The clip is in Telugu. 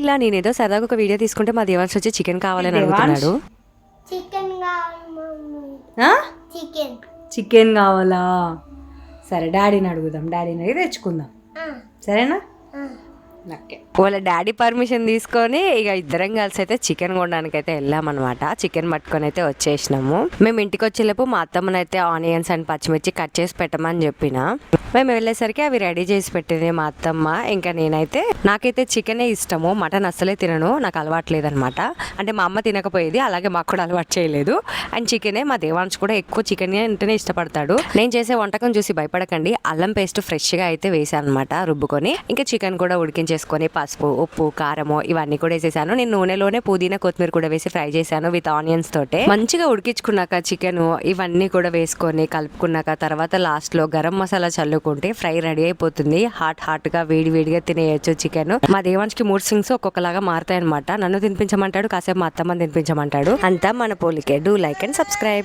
ఇలా నేను ఏదో సరదాగా ఒక వీడియో తీసుకుంటే మా దేవాన్స్ వచ్చి చికెన్ కావాలని? అడుగుతున్నాడు. చికెన్ కావాలి సరే డాడీని అడుగుదాం. డాడీని అడిగి తెచ్చుకుందాం. సరేనా? వాళ్ళ డాడీ పర్మిషన్ తీసుకొని ఇక ఇద్దరం కలిసి అయితే చికెన్ కొనడానికి అయితే వెళ్ళామన్నమాట. చికెన్ పట్టుకొని అయితే వచ్చేసినాము. మేము ఇంటికి వచ్చేలోపు మా అత్తమ్మని అయితే ఆనియన్స్ అండ్ పచ్చిమిర్చి కట్ చేసి పెట్టమని చెప్పిన. మేము వెళ్ళేసరికి అవి రెడీ చేసి పెట్టింది మా అత్తమ్మ. ఇంకా నేనైతే నాకైతే చికెనే ఇష్టము మటన్ అస్సలే తినను నాకు అలవాటు లేదనమాట. అంటే మా అమ్మ తినకపోయేది అలాగే మాకు కూడా అలవాటు చేయలేదు. అండ్ చికెనే మా దేవాన్స్ కూడా ఎక్కువ చికెన్ అంటేనే ఇష్టపడతాడు. నేను చేసే వంటకం చూసి భయపడకండి అల్లం పేస్ట్ ఫ్రెష్గా అయితే వేసాను అనమాట రుబ్బుకొని. ఇంకా చికెన్ కూడా ఉడికించేసుకొని పసుపు ఉప్పు కారము ఇవన్నీ కూడా వేసేసాను. నేను నూనెలోనే పుదీనా కొత్తిమీర కూడా వేసి ఫ్రై చేశాను విత్ ఆనియన్స్ తోటే. మంచిగా ఉడికించుకున్నాక చికెన్ ఇవన్నీ కూడా వేసుకొని కలుపుకున్నాక తర్వాత లాస్ట్లో గరం మసాలా చల్లుకుంటే ఫ్రై రెడీ అయిపోతుంది. హాట్ హాట్గా వేడి వేడిగా తినేయచ్చు చికెన్. మా దేవానికి మూడ్ సింగ్స్ ఒక్కొక్కలాగా మారుతాయి అనమాట నన్ను తినిపించమంటాడు కాసేపు మా అత్తమ్మని తినిపించమంటాడు. అంతా మన పోలికే. Do like and subscribe.